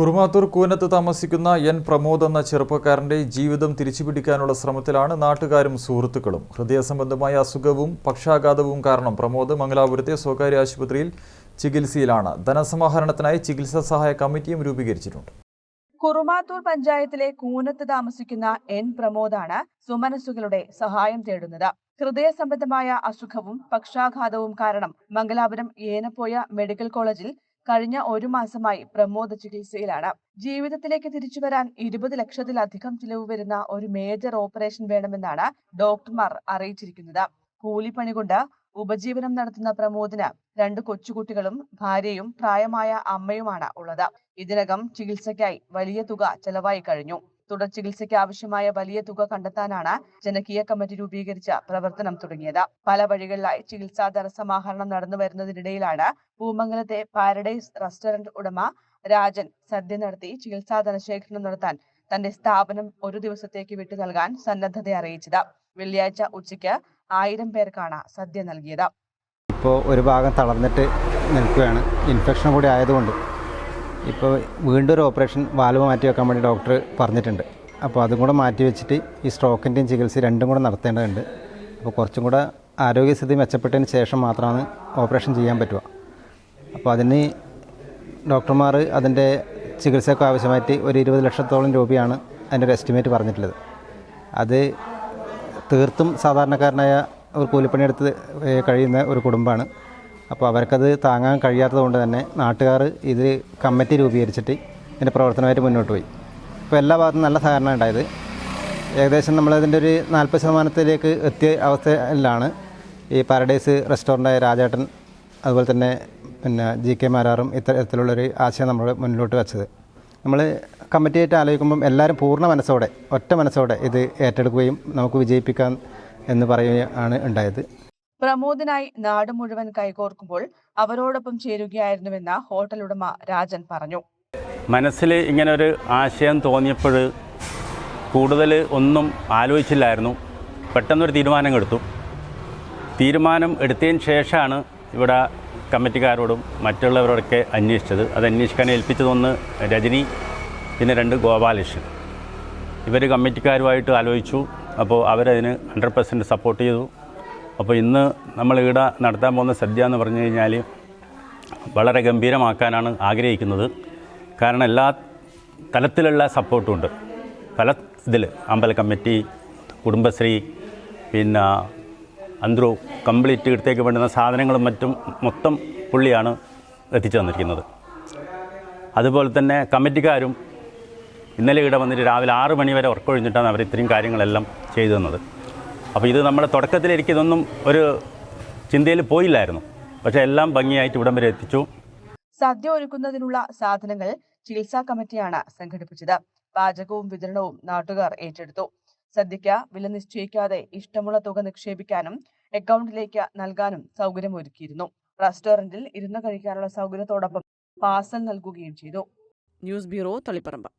കുറുമാത്തൂർ കൂനത്ത് താമസിക്കുന്ന എൻ പ്രമോദ് എന്ന ചെറുപ്പക്കാരന്റെ ജീവിതം തിരിച്ചുപിടിക്കാനുള്ള ശ്രമത്തിലാണ് നാട്ടുകാരും സുഹൃത്തുക്കളും. ഹൃദയസംബന്ധമായ അസുഖവും പക്ഷാഘാതവും കാരണം പ്രമോദ് മംഗലാപുരത്തെ സ്വകാര്യ ആശുപത്രിയിൽ ചികിത്സയിലാണ്. ധനസമാഹരണത്തിനായി ചികിത്സാ സഹായ കമ്മിറ്റിയും രൂപീകരിച്ചിട്ടുണ്ട്. കുറുമാത്തൂർ പഞ്ചായത്തിലെ കൂനത്ത് താമസിക്കുന്ന എൻ പ്രമോദാണ് സുമനസ്സുകളുടെ സഹായം തേടുന്നത്. ഹൃദയ സംബന്ധമായ അസുഖവും പക്ഷാഘാതവും കാരണം മംഗലാപുരം ഏനപ്പോയ മെഡിക്കൽ കോളേജിൽ കഴിഞ്ഞ ഒരു മാസമായി പ്രമോദ ചികിത്സയിലാണ്. ജീവിതത്തിലേക്ക് തിരിച്ചു വരാൻ ഇരുപത് ലക്ഷത്തിലധികം ചിലവ് വരുന്ന ഒരു മേജർ ഓപ്പറേഷൻ വേണമെന്നാണ് ഡോക്ടർമാർ അറിയിച്ചിരിക്കുന്നത്. കൂലിപ്പണി കൊണ്ട് ഉപജീവനം നടത്തുന്ന പ്രമോദിന് രണ്ട് കൊച്ചുകുട്ടികളും ഭാര്യയും പ്രായമായ അമ്മയുമാണ് ഉള്ളത്. ഇതിനകം ചികിത്സയ്ക്കായി വലിയ തുക ചെലവായി കഴിഞ്ഞു. തുടർ ചികിത്സയ്ക്ക് ആവശ്യമായ വലിയ തുക കണ്ടെത്താനാണ് ജനകീയ കമ്മിറ്റി രൂപീകരിച്ച പ്രവർത്തനം തുടങ്ങിയത്. പല വഴികളിലായി ചികിത്സാ ധനസമാഹരണം നടന്നു വരുന്നതിനിടയിലാണ് പൂമംഗലത്തെ പാരഡൈസ് റെസ്റ്റോറന്റ് ഉടമ രാജൻ സദ്യ നടത്തി ചികിത്സാ ധനശേഖരണം നടത്താൻ തന്റെ സ്ഥാപനം ഒരു ദിവസത്തേക്ക് വിട്ടു നൽകാൻ സന്നദ്ധത അറിയിച്ചത്. വെള്ളിയാഴ്ച ഉച്ചയ്ക്ക് ആയിരം പേർക്കാണ് സദ്യ നൽകിയത്. ഇപ്പോൾ ഒരു ഭാഗം തളർന്നിട്ട് നിൽക്കുകയാണ്. ഇൻഫെക്ഷൻ കൂടി ആയതുകൊണ്ട് ഇപ്പോൾ വീണ്ടും ഒരു ഓപ്പറേഷൻ വാൽവ് മാറ്റി വെക്കാൻ വേണ്ടി ഡോക്ടർ പറഞ്ഞിട്ടുണ്ട്. അപ്പോൾ അതും കൂടെ മാറ്റി വെച്ചിട്ട് ഈ സ്ട്രോക്കിന്റെയും ചികിത്സ രണ്ടും കൂടെ നടത്തേണ്ടതുണ്ട്. അപ്പോൾ കുറച്ചും കൂടെ ആരോഗ്യസ്ഥിതി മെച്ചപ്പെട്ടതിന് ശേഷം മാത്രമാണ് ഓപ്പറേഷൻ ചെയ്യാൻ പറ്റുക. അപ്പോൾ അതിന് ഡോക്ടർമാർ അതിന്റെ ചികിത്സയ്ക്ക് ആവശ്യമായിട്ട് ഒരു ഇരുപത് ലക്ഷത്തോളം രൂപയാണ് അതിന്റെ ഒരു എസ്റ്റിമേറ്റ് പറഞ്ഞിട്ടുള്ളത്. അത് തീർത്തും സാധാരണക്കാരനായ ഒരു കൂലിപ്പണിയെടുത്ത് കഴിയുന്ന ഒരു കുടുംബമാണ്. അപ്പോൾ അവർക്കത് താങ്ങാൻ കഴിയാത്തതുകൊണ്ട് തന്നെ നാട്ടുകാർ ഇത് കമ്മിറ്റി രൂപീകരിച്ചിട്ട് ഇതിന്റെ പ്രവർത്തനമായിട്ട് മുന്നോട്ട് പോയി. അപ്പോൾ എല്ലാ ഭാഗത്തും നല്ല സഹകരണം ഉണ്ടായത്. ഏകദേശം നമ്മളതിന്റെ ഒരു നാൽപ്പത് ശതമാനത്തിലേക്ക് എത്തിയ അവസ്ഥയിലാണ് ഈ പാരഡൈസ് റെസ്റ്റോറന്റായ രാജേട്ടൻ അതുപോലെ തന്നെ പിന്നെ ജി കെ മാരാറും ഇത്തരത്തിലുള്ളൊരു ആശയം നമ്മൾ മുന്നിലോട്ട് വെച്ചത്. നമ്മൾ കമ്മിറ്റിയായിട്ട് ആലോചിക്കുമ്പം എല്ലാവരും പൂർണ മനസ്സോടെ ഒറ്റ മനസ്സോടെ ഇത് ഏറ്റെടുക്കുകയും നമുക്ക് വിജയിപ്പിക്കാം എന്ന് പറയുകയാണ് ഉണ്ടായത്. പ്രമോദിനായി നാട് മുഴുവൻ കൈകോർക്കുമ്പോൾ അവരോടൊപ്പം ചേരുകയായിരുന്നുവെന്ന് ഹോട്ടൽ ഉടമ രാജൻ പറഞ്ഞു. മനസ്സിൽ ഇങ്ങനെ ഒരു ആശയം തോന്നിയപ്പോൾ കൂടുതൽ ഒന്നും ആലോചിച്ചില്ലായിരുന്നു. പെട്ടെന്നൊരു തീരുമാനം എടുത്തു തീരുമാനം എടുത്തതിന് ശേഷമാണ് ഇവിടെ കമ്മിറ്റിക്കാരോടും മറ്റുള്ളവരോടൊക്കെ അന്വേഷിച്ചത്. അത് അന്വേഷിക്കാൻ ഏൽപ്പിച്ചതൊന്ന് രജനി പിന്നെ രണ്ട് ഗോപാലകൃഷ്ണൻ. ഇവർ കമ്മിറ്റിക്കാരുമായിട്ട് ആലോചിച്ചു. അപ്പോൾ അവരതിന് ഹൺഡ്രഡ് പെർസെന്റ് സപ്പോർട്ട് ചെയ്തു. അപ്പോൾ ഇന്ന് നമ്മൾ ഈട നടത്താൻ പോകുന്ന സദ്യ എന്ന് പറഞ്ഞു കഴിഞ്ഞാൽ വളരെ ഗംഭീരമാക്കാനാണ് ആഗ്രഹിക്കുന്നത്. കാരണം എല്ലാ തലത്തിലുള്ള സപ്പോർട്ടും ഉണ്ട്. പല ഇതിൽ അമ്പല കമ്മിറ്റി കുടുംബശ്രീ പിന്നെ അന്ത്രു കംപ്ലീറ്റ് ഇടത്തേക്ക് വേണ്ടുന്ന സാധനങ്ങളും മറ്റും മൊത്തം പുള്ളിയാണ് എത്തിച്ചു തന്നിരിക്കുന്നത്. അതുപോലെ തന്നെ കമ്മിറ്റിക്കാരും ഇന്നലെ ഇവിടെ വന്നിട്ട് രാവിലെ ആറ് മണി വരെ ഉറക്കൊഴിഞ്ഞിട്ടാണ് അവർ ഇത്രയും കാര്യങ്ങളെല്ലാം ചെയ്തു തന്നത്. അപ്പോൾ ഇത് നമ്മുടെ തുടക്കത്തിൽ ഇതൊന്നും ഒരു ചിന്തയിൽ പോയില്ലായിരുന്നു. പക്ഷേ എല്ലാം ഭംഗിയായിട്ട് ഇവിടം വരെ എത്തിച്ചു. സദ്യ ഒരുക്കുന്നതിനുള്ള സാധനങ്ങൾ ചികിത്സാ കമ്മിറ്റിയാണ് സംഘടിപ്പിച്ചത്. പാചകവും വിതരണവും നാട്ടുകാർ ഏറ്റെടുത്തു. സദ്യയ്ക്ക് വില നിശ്ചയിക്കാതെ ഇഷ്ടമുള്ള തുക നിക്ഷേപിക്കാനും അക്കൗണ്ടിലേക്ക് നൽകാനും സൗകര്യമൊരുക്കിയിരുന്നു. റെസ്റ്റോറന്റിൽ ഇരുന്ന് കഴിക്കാനുള്ള സൗകര്യത്തോടൊപ്പം പാർസൽ നൽകുകയും ചെയ്തു. News bureau Taliparamba.